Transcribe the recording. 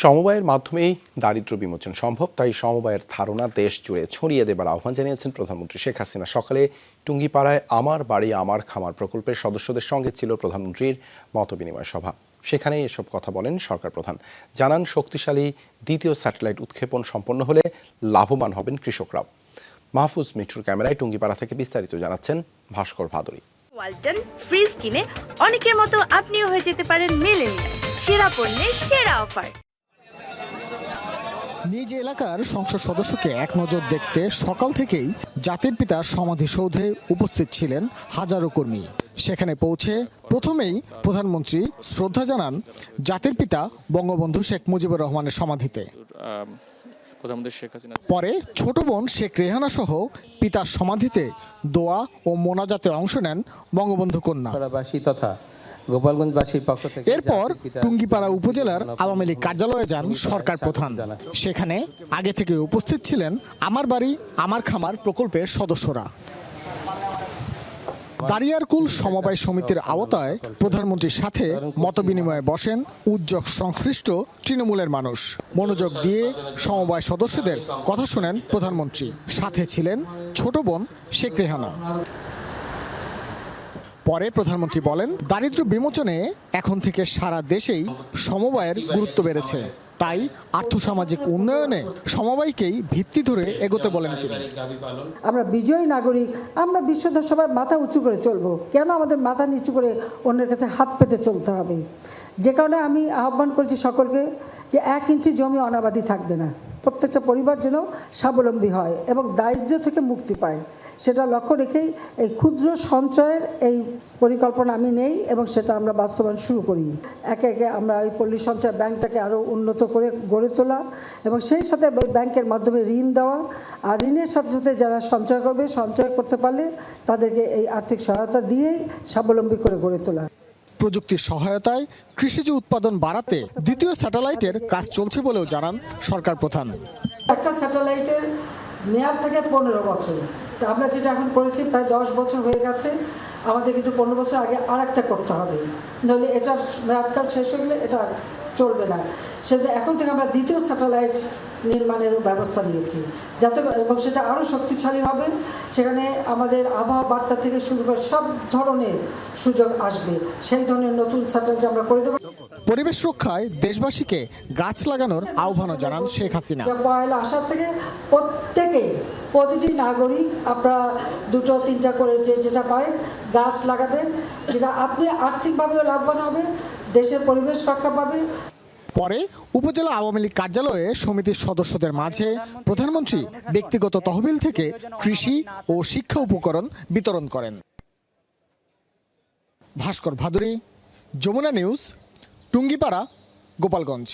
সমবায়ের মাধ্যমেই দারিদ্র বিমোচন সম্ভব, তাই সমবায়ের ধারণা দেশ জুড়ে ছড়িয়ে দেবার আহ্বান জানিয়েছেন প্রধানমন্ত্রী শেখ হাসিনা। সকালে টুঙ্গিপাড়ায় আমার বাড়ি, আমার খামার প্রকল্পের সদস্যদের সঙ্গে ছিল প্রধানমন্ত্রীর মতবিনিময় সভা। সেখানেই এসব কথা বলেন সরকার প্রধান। জানান, শক্তিশালী দ্বিতীয় স্যাটেলাইট উৎক্ষেপণ সম্পন্ন হলে লাভবান হবেন কৃষকরাও। মাহফুজ মিঠুর ক্যামেরায় টুঙ্গিপাড়া থেকে বিস্তারিত জানাচ্ছেন ভাস্কর ভাদুরী। ওয়ালটন ফ্রিজ কিনে অনেকের মতো আপনিও হয়ে যেতে পারেন মিলেনিয়াল। সেরা পণ্যের সেরা অফার। নিজ এলাকার সংসদ সদস্যকে এক নজর দেখতে সকাল থেকেই জাতির পিতার সমাধিসৌধে উপস্থিত ছিলেন হাজারো কর্মী। সেখানে পৌঁছে প্রথমেই প্রধানমন্ত্রী শ্রদ্ধা জানান জাতির পিতা বঙ্গবন্ধু শেখ মুজিবুর রহমানের সমাধিতে। আম, প্রধানমন্ত্রী শেখ হাসিনা পরে ছোট বোন শেখ রেহানা সহ পিতার সমাধিতে দোয়া ও মোনাজাতে অংশ নেন বঙ্গবন্ধু কন্যা। তথা গোপালগঞ্জবাসীর পক্ষ থেকে এরপর টুঙ্গিপাড়া উপজেলার আওয়ামী লীগ কার্যালয়ে যান সরকার প্রধান। সেখানে আগে থেকে উপস্থিত ছিলেন আমার বাড়ি আমার খামার প্রকল্পের সদস্যরা। দারিয়ারকুল সমবায় সমিতির আওতায় প্রধানমন্ত্রীর সাথে মতবিনিময়ে বসেন উদ্যোগ সংশ্লিষ্ট তৃণমূলের মানুষ। মনোযোগ দিয়ে সমবায় সদস্যদের কথা শোনেন প্রধানমন্ত্রী। সাথে ছিলেন ছোট বোন শেখ রেহানা। পরে প্রধানমন্ত্রী বলেন, দারিদ্র্য বিমোচনে এখন থেকে সারা দেশেই সমবায়ের গুরুত্ব বেড়েছে। তাই আর্থসামাজিক উন্নয়নে সমবায়কেই ভিত্তি ধরে এগোতে বলেন তিনি। আমরা বিজয়ী নাগরিক, আমরা বিশ্বদর সবাই মাথা উঁচু করে চলবো। কেন আমাদের মাথা নিচু করে অন্যের কাছে হাত পেতে চলতে হবে? যে কারণে আমি আহ্বান করছি সকলকে যে এক ইঞ্চি জমি অনাবাদি থাকবে না। প্রত্যেকটা পরিবার যেন স্বাবলম্বী হয় এবং দারিদ্র্য থেকে মুক্তি পায়। সেটা লক্ষ্য রেখেই এই ক্ষুদ্র সঞ্চয়ের এই পরিকল্পনা আমি নেই এবং সেটা আমরা বাস্তবায়ন শুরু করি। একে একে আমরা এই পল্লী সঞ্চয় ব্যাংকটাকে আরও উন্নত করে গড়ে তোলা এবং সেই সাথে ওই ব্যাংকের মাধ্যমে ঋণ দেওয়া। আর ঋণের সাথে সাথে যারা সঞ্চয় করবে সঞ্চয় করতে পারলে তাদেরকে এই আর্থিক সহায়তা দিয়েই স্বাবলম্বী করে গড়ে তোলা। প্রযুক্তির সহায়তায় কৃষিজ উৎপাদন বাড়াতে দ্বিতীয় স্যাটেলাইটের কাজ চলছে বলেও জানান সরকার প্রধান। একটা স্যাটেলাইটের মেয়াদ থেকে পনেরো বছর। তা আমরা যেটা এখন করেছি, প্রায় দশ বছর হয়ে গেছে, আমাদের কিন্তু পনেরো বছর আগে আর একটা করতে হবে। নাহলে এটা মেয়াদকাল শেষ হয়ে গেলে এটা চলবে না। সেটা এখন থেকে আমরা দ্বিতীয় স্যাটেলাইট নির্মাণেরও ব্যবস্থা নিয়েছি। যাতে এবং সেটা আরও শক্তিশালী হবে। সেখানে আমাদের আবহাওয়া বার্তা থেকে শুরু করে সব ধরনের সুযোগ আসবে। সেই ধরনের নতুন স্যাটেলাইট আমরা করে দেবো। পরিবেশ রক্ষায় দেশবাসীকে গাছ লাগানোর আহ্বানও জানান শেখ হাসিনা। পয়লা আসার থেকে প্রত্যেকেই প্রতিটি নাগরিক আপনারা দুটো তিনটা করে যে যেটা পারেন গাছ লাগাবেন যেটা আপনি আর্থিকভাবেও লাভবান হবে দেশের পরিবেশ রক্ষা পাবে। পরে উপজেলা আওয়ামী লীগ কার্যালয়ে সমিতির সদস্যদের মাঝে প্রধানমন্ত্রী ব্যক্তিগত তহবিল থেকে কৃষি ও শিক্ষা উপকরণ বিতরণ করেন। ভাস্কর ভাদুরী যমুনা নিউজ টুঙ্গিপাড়া গোপালগঞ্জ।